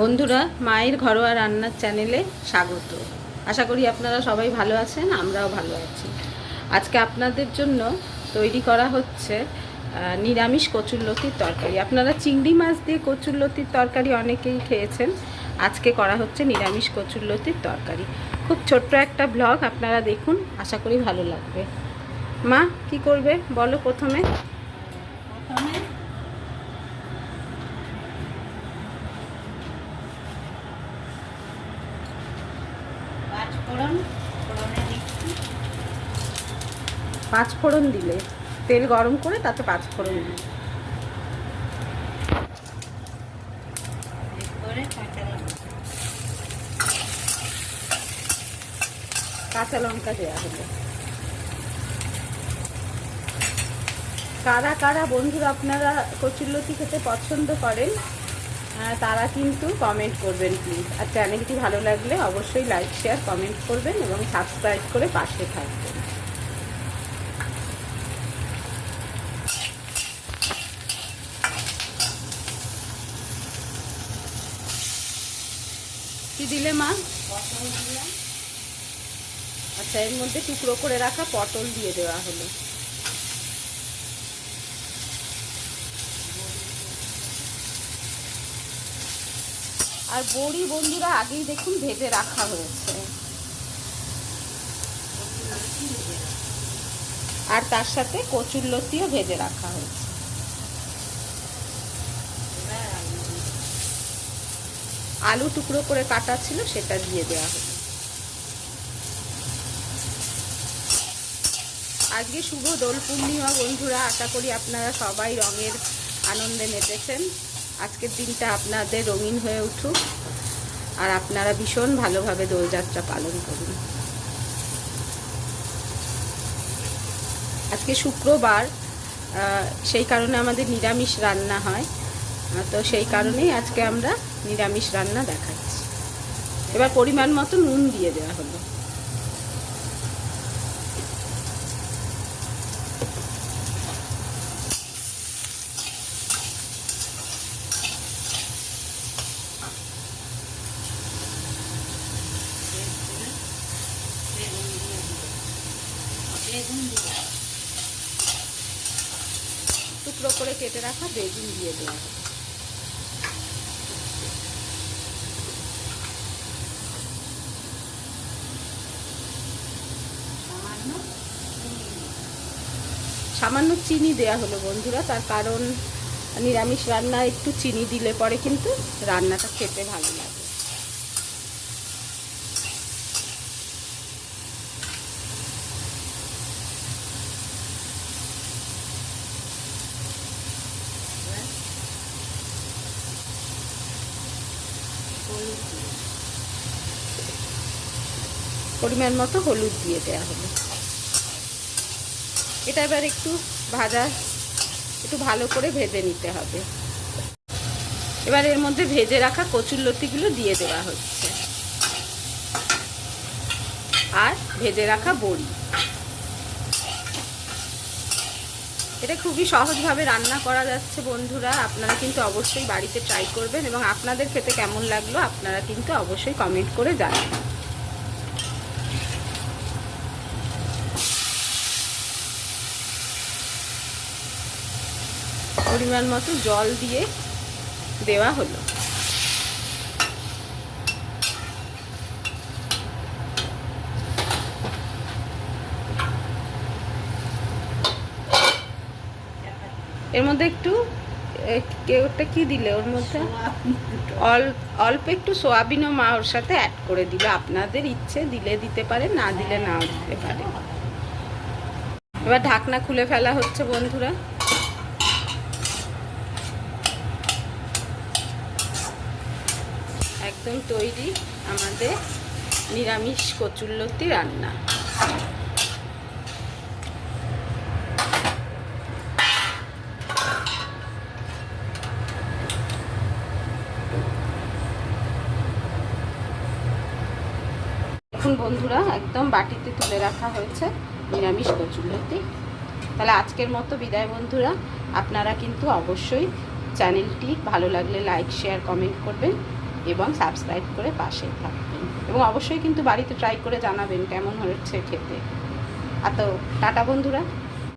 বন্ধুরা, মায়ের ঘরোয়া রান্নার চ্যানেলে স্বাগত। আশা করি আপনারা সবাই ভালো আছেন, আমরাও ভালো আছি। আজকে আপনাদের জন্য তৈরি করা হচ্ছে নিরামিষ কচুরলতির তরকারি। আপনারা চিংড়ি মাছ দিয়ে কচুরলতির তরকারি অনেকেই খেয়েছেন। আজকে করা হচ্ছে নিরামিষ কচুরলতির তরকারি। খুব ছোট্ট একটা ব্লগ, আপনারা দেখুন, আশা করি ভালো লাগবে। মা, কি করবে? বলো প্রথমে। প্রথমে ফোড়ন ফোড়নে দিচ্ছি পাঁচ ফোড়ন দিলে তেল গরম করে তাতে পাঁচ ফোড়ন দিলে। কাঁচা লঙ্কা। দেওয়া হলো। কারা কারা বন্ধুরা আপনারা কচুরলতি খেতে পছন্দ করেন তারা কিন্তু কমেন্ট করবেন প্লিজ আর চ্যানেলটি ভালো লাগলে অবশ্যই লাইক শেয়ার কমেন্ট করবেন এবং সাবস্ক্রাইব করে পাশে থাকবেন। কি দিলে মা? পটল দিলাম আচ্ছা এর মধ্যে টুকরো করে রাখা পটল দিয়ে দেওয়া হলো। আর বড়ি বন্ধুরা আগেই দেখুন ভেজে রাখা হয়েছে। আর তার সাথে কচুর লতিও ভেজে রাখা হয়েছে। আলু টুকরো করে কাটা ছিল, সেটা দিয়ে দেওয়া হলো। আজকে শুভ দোল পূর্ণিমা বন্ধুরা, আশা করি আপনারা সবাই রঙের আনন্দে মেতেছেন আজকের দিনটা আপনাদের রঙিন হয়ে উঠুক আর আপনারা ভীষণ ভালোভাবে দোলযাত্রা পালন করুন। আজকে শুক্রবার সেই কারণে আমাদের নিরামিষ রান্না হয়। তো সেই কারণেই আজকে আমরা নিরামিষ রান্না দেখাচ্ছি। এবার পরিমাণ মতো নুন দিয়ে দেওয়া হলো। বেগুন দিলাম টুকরো করে কেটে রাখা বেগুন দিয়ে দেওয়া। সামান্য চিনি দেয়া হলো বন্ধুরা, তার কারণ নিরামিষ রান্না একটু চিনি দিলে পরে কিন্তু রান্নাটা খেতে ভালো লাগে। পরিমাণ মতো হলুদ দিয়ে দেওয়া হলো এটা এবার একটু ভাজা, একটু ভালো করে ভেজে নিতে হবে। এবার এর মধ্যে ভেজে রাখা কচুর লতিগুলো দিয়ে দেওয়া হচ্ছে। আর ভেজে রাখা বড়ি। এটা খুবই সহজভাবে রান্না করা যাচ্ছে বন্ধুরা। আপনারা কিন্তু অবশ্যই বাড়িতে ট্রাই করবেন এবং আপনাদের খেতে কেমন লাগল আপনারা কিন্তু অবশ্যই কমেন্ট করে জানেন পরিমাণ মতো জল দিয়ে দেওয়া হলো। এর মধ্যে একটু এ, কে- দিলে ওর মধ্যে? অল্প একটু সোয়াবিনও মা ওর সাথে অ্যাড করে দিল। আপনাদের ইচ্ছে দিলে দিতে পারে না দিলে নাও দিতে পারে। এবার ঢাকনা খুলে ফেলা হচ্ছে বন্ধুরা। একদম তৈরি আমাদের নিরামিষ কচুল্লতি রান্না। বন্ধুরা, একদম বাটিতে তুলে রাখা হয়েছে নিরামিষ কচুগুলোতে তাহলে আজকের মতো বিদায় বন্ধুরা। আপনারা কিন্তু অবশ্যই চ্যানেলটি ভালো লাগলে লাইক, শেয়ার, কমেন্ট করবেন এবং সাবস্ক্রাইব করে পাশে থাকবেন। এবং অবশ্যই কিন্তু বাড়িতে ট্রাই করে জানাবেন কেমন হয়েছে খেতে। আর তো টাটা বন্ধুরা।